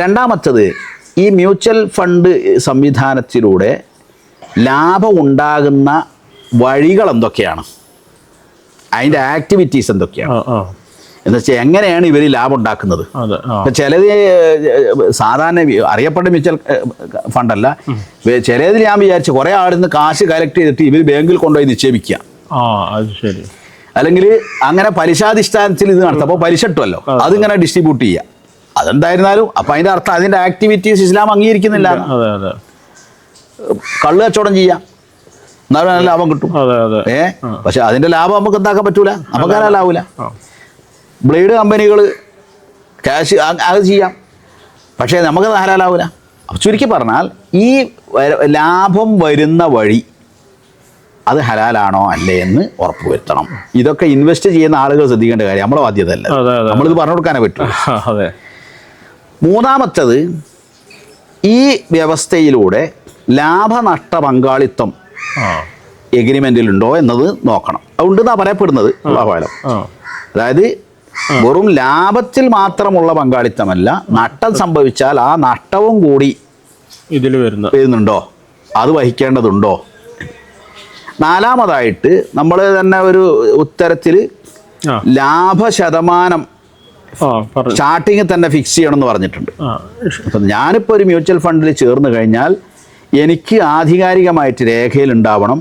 രണ്ടാമത്തത് ഈ mutual fund സംവിധാനത്തിലൂടെ ലാഭം ഉണ്ടാകുന്ന വഴികൾ എന്തൊക്കെയാണ്? അതിന്റെ ആക്ടിവിറ്റീസ് എന്തൊക്കെയാണ്? എന്ന് വെച്ചാൽ എങ്ങനെയാണ് ഇവർ ലാഭം ഉണ്ടാക്കുന്നത്? ചിലത് സാധാരണ അറിയപ്പെട്ട മ്യൂച്വൽ ഫണ്ടല്ല. ചിലതിൽ ഞാൻ വിചാരിച്ചു കുറേ ആളിൽ നിന്ന് കാശ് കളക്ട് ചെയ്തിട്ട് ഇവർ ബാങ്കിൽ കൊണ്ടുപോയി നിക്ഷേപിക്കുക അല്ലെങ്കിൽ അങ്ങനെ പലിശാധിഷ്ഠാനത്തിൽ ഇത് നടത്തും. അപ്പോൾ പലിശ ഇട്ടുമല്ലോ അതിങ്ങനെ ഡിസ്ട്രിബ്യൂട്ട് ചെയ്യുക അതെന്തായിരുന്നാലും അപ്പം അതിന്റെ അർത്ഥം അതിന്റെ ആക്ടിവിറ്റീസ് ഇസ്ലാം അംഗീകരിക്കുന്നില്ല കള്ള് കച്ചവടം ചെയ്യാം. എന്നാലും നല്ല ലാഭം കിട്ടും. ഏ? പക്ഷെ അതിന്റെ ലാഭം നമുക്ക് എന്താക്കാൻ പറ്റൂല? നമുക്ക് അങ്ങനെ ലാഭമില്ല. ബ്ലേഡ് കമ്പനികൾ ക്യാഷ് അത് ചെയ്യാം. പക്ഷേ നമുക്ക് അപ്പൊ ചുരുക്കി പറഞ്ഞാൽ ഈ ലാഭം വരുന്ന വഴി അത് ഹലാലാണോ അല്ലേ എന്ന് ഉറപ്പുവരുത്തണം ഇതൊക്കെ ഇൻവെസ്റ്റ് ചെയ്യുന്ന ആളുകൾ ശ്രദ്ധിക്കേണ്ട കാര്യം നമ്മളെ ബാധ്യതയല്ല. നമ്മളിത് പറഞ്ഞു കൊടുക്കാനേ പറ്റൂ. മൂന്നാമത്തത് ഈ വ്യവസ്ഥയിലൂടെ ലാഭനഷ്ട പങ്കാളിത്തം എഗ്രിമെന്റിലുണ്ടോ എന്നത് നോക്കണം. അതുകൊണ്ട് അതുകൊണ്ടെന്നാണ് പറയപ്പെടുന്നത് ആ. അതായത് വെറും ലാഭത്തിൽ മാത്രമുള്ള പങ്കാളിത്തമല്ല നഷ്ടം സംഭവിച്ചാൽ ആ നഷ്ടവും കൂടി ഇതിൽ വരുന്ന വരുന്നുണ്ടോ? അത് വഹിക്കേണ്ടതുണ്ടോ? നാലാമതായിട്ട് നമ്മൾ തന്നെ ഒരു ഉത്തരത്തിൽ ആ ലാഭ ശതമാനം ആ പറഞ്ഞു സ്റ്റാർട്ടിങ്ങിൽ തന്നെ ഫിക്സ് ചെയ്യണമെന്ന് പറഞ്ഞിട്ടുണ്ട്. അപ്പം ഞാനിപ്പോൾ ഒരു മ്യൂച്വൽ ഫണ്ടിൽ ചേർന്ന് കഴിഞ്ഞാൽ എനിക്ക് ആധികാരികമായിട്ട് രേഖയിൽ ഉണ്ടാവണം.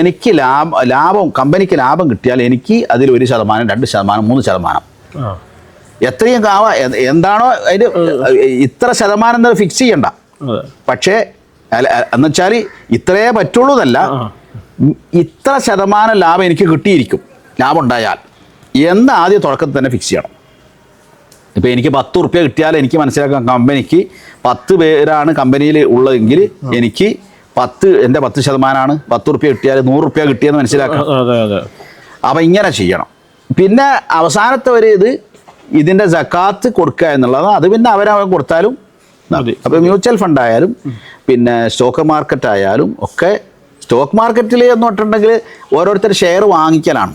എനിക്ക് ലാഭം ലാഭം കമ്പനിക്ക് ലാഭം കിട്ടിയാൽ എനിക്ക് അതിൽ ഒരു ശതമാനം രണ്ട് ശതമാനം മൂന്ന് ശതമാനം. എത്രയും കാവ എന്താണോ അതിന് ഇത്ര ശതമാനം എന്ന് ഫിക്സ് ചെയ്യണ്ട. പക്ഷേ എന്നുവെച്ചാൽ ഇത്രയേ പറ്റുള്ളൂ എന്നല്ല ഇത്ര ശതമാനം ലാഭം എനിക്ക് കിട്ടിയിരിക്കും. ലാഭം ഉണ്ടായാൽ. എന്ന് ആദ്യം തുടക്കത്തിൽ തന്നെ ഫിക്സ് ചെയ്യണം. ഇപ്പം എനിക്ക് പത്ത് ഉറുപ്പ്യ കിട്ടിയാൽ എനിക്ക് മനസ്സിലാക്കാം കമ്പനിക്ക് പത്ത് പേരാണ് കമ്പനിയിൽ ഉള്ളതെങ്കിൽ എനിക്ക് പത്ത് എന്റെ പത്ത് ശതമാനമാണ് പത്ത് ഉറുപ്പ്യ കിട്ടിയാൽ നൂറ് ഉറുപ്പ്യ കിട്ടിയെന്ന് മനസ്സിലാക്കാം. അപ്പം ഇങ്ങനെ ചെയ്യണം. പിന്നെ അവസാനത്തെ ഒരു ഇത് ഇതിന്റെ ജക്കാത്ത് കൊടുക്കുക എന്നുള്ളത് അത് പിന്നെ അവരവൻ കൊടുത്താലും. അപ്പോൾ മ്യൂച്വൽ ഫണ്ട് ആയാലും പിന്നെ സ്റ്റോക്ക് മാർക്കറ്റ് ആയാലും ഒക്കെ സ്റ്റോക്ക് മാർക്കറ്റിൽ എന്ന് പറഞ്ഞിട്ടുണ്ടെങ്കിൽ ഓരോരുത്തർ ഷെയർ വാങ്ങിക്കലാണ്.